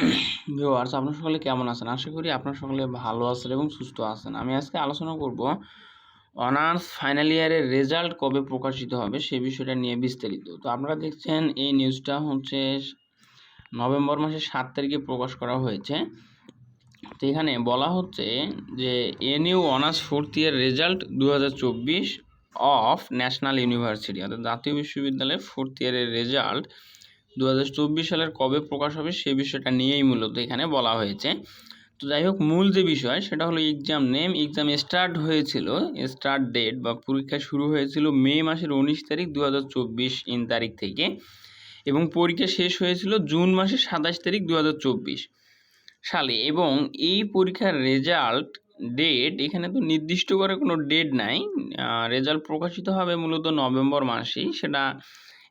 Viewers আপনার সকলে কেমন আছেন? আশা করি আপনার সকলে ভালো আছেন এবং সুস্থ আছেন। আমি আজকে আলোচনা করব অনার্স ফাইনাল ইয়ারের রেজাল্ট কবে প্রকাশিত হবে সে বিষয়টা নিয়ে বিস্তারিত। তো আপনারা দেখছেন, এই নিউজটা হচ্ছে নভেম্বর মাসের সাত তারিখে প্রকাশ করা হয়েছে। তো এখানে বলা হচ্ছে যে NU honours fourth year result দু হাজার চব্বিশ অফ ন্যাশনাল ইউনিভার্সিটি, অর্থাৎ জাতীয় বিশ্ববিদ্যালয়ের ফোর্থ ইয়ারের রেজাল্ট দু হাজার চব্বিশ সালের কবে প্রকাশ হবে সে বিষয়টা নিয়েই মূলত এখানে বলা হয়েছে। তো যাই হোক, মূল যে বিষয় সেটা হলো এক্সাম নেম এক্সাম স্টার্ট হয়েছিল স্টার্ট ডেট বা পরীক্ষা শুরু হয়েছিল মে মাসের উনিশ তারিখ দু হাজার চব্বিশ ইন তারিখ থেকে এবং পরীক্ষা শেষ হয়েছিল জুন মাসের সাতাশ তারিখ দু হাজার চব্বিশ সালে এবং এই পরীক্ষার রেজাল্ট ডেট এখানে তো নির্দিষ্ট করে কোনো ডেট নাই রেজাল্ট প্রকাশিত হবে মূলত নভেম্বর মাসেই, সেটা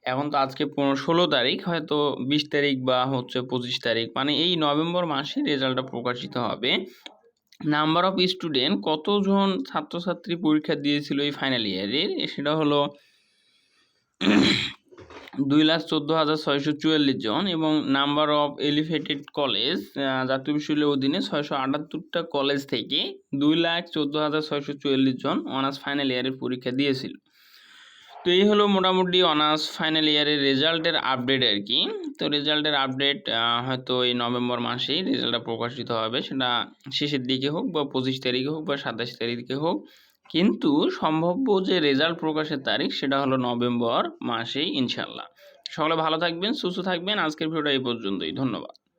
এখন তো আজকে পনেরো, ষোলো তারিখ, হয়তো বিশ তারিখ বা হচ্ছে পঁচিশ তারিখ মানে এই নভেম্বর মাসে রেজাল্টটা প্রকাশিত হবে। নাম্বার অফ স্টুডেন্ট, কতজন ছাত্রছাত্রী পরীক্ষা দিয়েছিল এই ফাইনাল ইয়ারের সেটা হলো দুই লাখ চোদ্দ হাজার ছয়শো চুয়াল্লিশ জন এবং নাম্বার অফ এলিভেটেড কলেজ জাতীয় বিশ্ববিদ্যালয়ের অধীনে ছয়শো আটাত্তরটা কলেজ থেকে দুই লাখ চোদ্দ হাজার ছয়শো চুয়াল্লিশ জন অনার্স ফাইনাল ইয়ারের পরীক্ষা দিয়েছিল। তো এই হলো মোটামুটি অনার্স ফাইনাল ইয়ারের রেজাল্টের আপডেট আর কি। তো রেজাল্টের আপডেট হয়তো এই নভেম্বর মাসেই রেজাল্টটা প্রকাশিত হবে। সেটা শেষের দিকে হোক বা পঁচিশ তারিখে হোক বা সাতাশ তারিখে হোক। কিন্তু সম্ভাব্য যে রেজাল্ট প্রকাশের তারিখ, সেটা হলো নভেম্বর মাসেই ইনশাল্লাহ সকলে ভালো থাকবেন, সুস্থ থাকবেন। আজকের ভিডিওটা এই পর্যন্তই। ধন্যবাদ।